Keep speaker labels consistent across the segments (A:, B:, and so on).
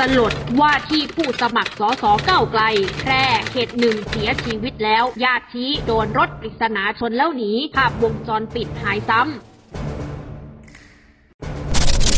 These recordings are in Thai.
A: สลดว่าที่ผู้สมัครสสก้าไกล แพร่เขตหนึ่งเสียชีวิตแล้ว ญาติชี้โดนรถปริศนาชนแล้วหนี ภาพวงจรปิดหายซ้ำ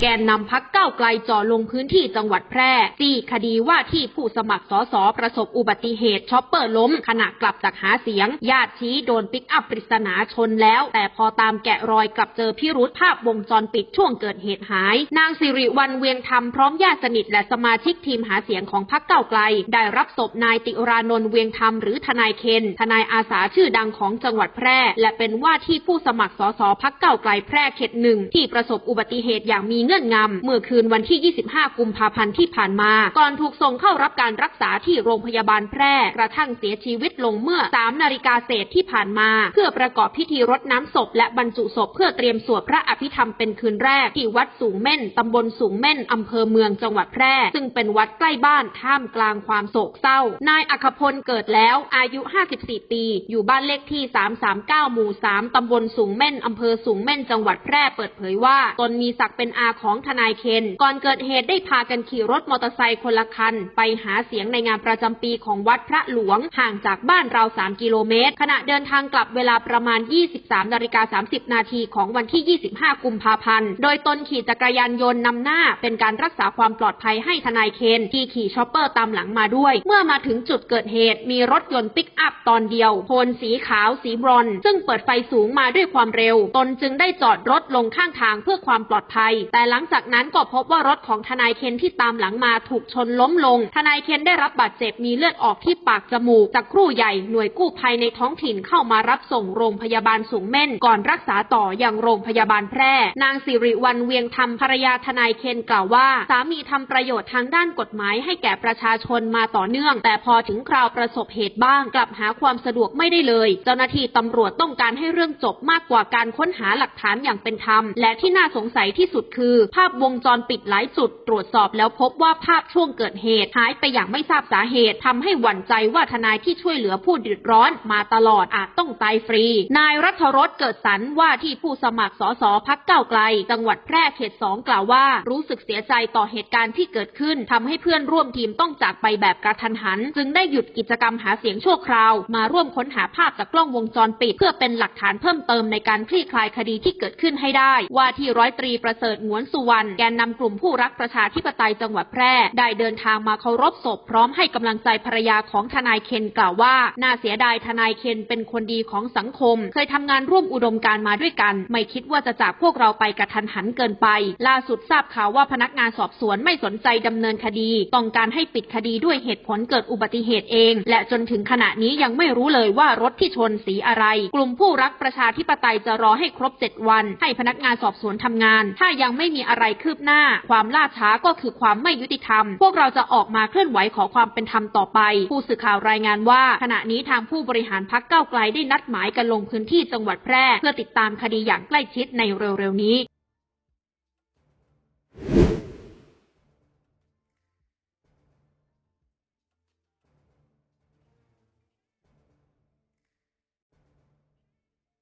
A: แกนนำพักเก้าไกลจ่อลงพื้นที่จังหวัดแพร่จี้คดีว่าที่ผู้สมัครสสประสบอุบัติเหตุช็อปเปอร์ล้ม ขณะกลับจากหาเสียง ญาติชี้โดนปิกอัพปริศนาชนแล้ว แต่พอตามแกะรอยกลับเจอพิรุธภาพวงจรปิดช่วงเกิดเหตุหาย นางสิริวัลเวียงธรรมพร้อมญาติสนิทและสมาชิกทีมหาเสียงของพักเก้าไกล ได้รับศพนายติรานนท์เวียงธรรมหรือทนายเคนทนายอาสาชื่อดังของจังหวัดแพร่ และเป็นว่าที่ผู้สมัครสสพักเก้าไกลแพร่เขตหนึ่งที่ประสบอุบัติเหตุอย่างมีเงื่อนงำเมื่อคืนวันที่ 25 กุมภาพันธ์ที่ผ่านมา ก่อนถูกส่งเข้ารับการรักษาที่โรงพยาบาลแพร่ กระทั่งเสียชีวิตลงเมื่อ 3 นาฬิกาเศษที่ผ่านมา เพื่อประกอบพิธีรดน้ำศพ และบรรจุศพเพื่อเตรียมสวดพระอภิธรรมเป็นคืนแรก ที่วัดสูงเม่นตำบลสูงเม่นอำเภอเมืองจังหวัดแพร่ ซึ่งเป็นวัดใกล้บ้านท่ามกลางความโศกเศร้า นายอัคพลเกิดแล้วอายุ 54 ปี อยู่บ้านเลขที่ 339 หมู่ 3 ตำบลสูงเม่นอำเภอสูงเม่นจังหวัดแพร่เปิดเผยว่าตนมีศักดิ์เป็นอาของทนายเคน ก่อนเกิดเหตุได้พากันขี่รถมอเตอร์ไซค์คนละคัน ไปหาเสียงในงานประจำปีของวัดพระหลวง ห่างจากบ้านราว 3 กิโลเมตร ขณะเดินทางกลับเวลาประมาณ 23นาฬิกา30 นาทีของวันที่ 25 กุมภาพันธ์ โดยตนขี่จักรยานยนต์นำหน้า เป็นการรักษาความปลอดภัยให้ทนายเคนที่ขี่ชอปเปอร์ตามหลังมาด้วย เมื่อมาถึงจุดเกิดเหตุ มีรถยนต์ปิกอัพตอนเดียวโทนสีขาวสีบรอนซึ่งเปิดไฟสูงมาด้วยความเร็ว ตนจึงได้จอดรถลงข้างทางเพื่อความปลอดภัย แต่หลังจากนั้นก็พบว่ารถของทนายเคนที่ตามหลังมาถูกชนล้มลง ทนายเคนได้รับบาดเจ็บมีเลือดออกที่ปากจมูกจากครู่ใหญ่หน่วยกู้ภัยในท้องถิ่นเข้ามารับส่งโรงพยาบาลสูงเม่น ก่อนรักษาต่ออย่างโรงพยาบาลแพร่ นางสิริวัลเวียงธรรมภรรยาทนายเคนกล่าวว่า สามีทำประโยชน์ทางด้านกฎหมายให้แก่ประชาชนมาต่อเนื่อง แต่พอถึงคราวประสบเหตุบ้าง กลับหาความสะดวกไม่ได้เลย เจ้าหน้าที่ตำรวจต้องการให้เรื่องจบมากกว่าการค้นหาหลักฐานอย่างเป็นธรรม และที่น่าสงสัยที่สุดคือภาพวงจรปิดหลายจุดตรวจสอบแล้วพบว่าภาพช่วงเกิดเหตุหายไปอย่างไม่ทราบสาเหตุทำให้หวั่นใจว่าทนายที่ช่วยเหลือผู้เดือดร้อนมาตลอดอาจต้องตายฟรี นายรัฐรสเกิดสรรว่าที่ผู้สมัครสสพักเก้าไกล จังหวัดแพร่เขตสองกล่าวว่า รู้สึกเสียใจต่อเหตุการณ์ที่เกิดขึ้นทำให้เพื่อนร่วมทีมต้องจากไปแบบกระทันหัน จึงได้หยุดกิจกรรมหาเสียงชั่วคราว มาร่วมค้นหาภาพจากกล้องวงจรปิด เพื่อเป็นหลักฐานเพิ่มเติมในการคลี่คลายคดีที่เกิดขึ้นให้ได้ ว่าที่ร้อยตรีประเสริฐหงวนสุวรรณแกนนำกลุ่มผู้รักประชาธิปไตยจังหวัดแพร่ ได้เดินทางมาเคารพศพพร้อมให้กำลังใจภรรยาของทนายเคนกล่าวว่า น่าเสียดายทนายเคนเป็นคนดีของสังคม เคยทำงานร่วมอุดมการมาด้วยกัน ไม่คิดว่าจะจากพวกเราไปกระทันหันเกินไป ล่าสุดทราบข่าวว่าพนักงานสอบสวนไม่สนใจดำเนินคดี ต้องการให้ปิดคดีด้วยเหตุผลเกิดอุบัติเหตุเอง และจนถึงขณะนี้ยังไม่รู้เลยว่ารถที่ชนสีอะไร กลุ่มผู้รักประชาธิปไตยจะรอให้ครบ 7 วัน ให้พนักงานสอบสวนทำงาน ถ้ายังไม่มีอะไรคืบหน้า ความล่าช้าก็คือความไม่ยุติธรรม พวกเราจะออกมาเคลื่อนไหวขอความเป็นธรรมต่อไป ผู้สื่อข่าวรายงานว่า ขณะนี้ทางผู้บริหารพักเก้าไกลได้นัดหมายกันลงพื้นที่จังหวัดแพร่ เพื่อติดตามคดีอย่างใกล้ชิดในเร็วๆนี้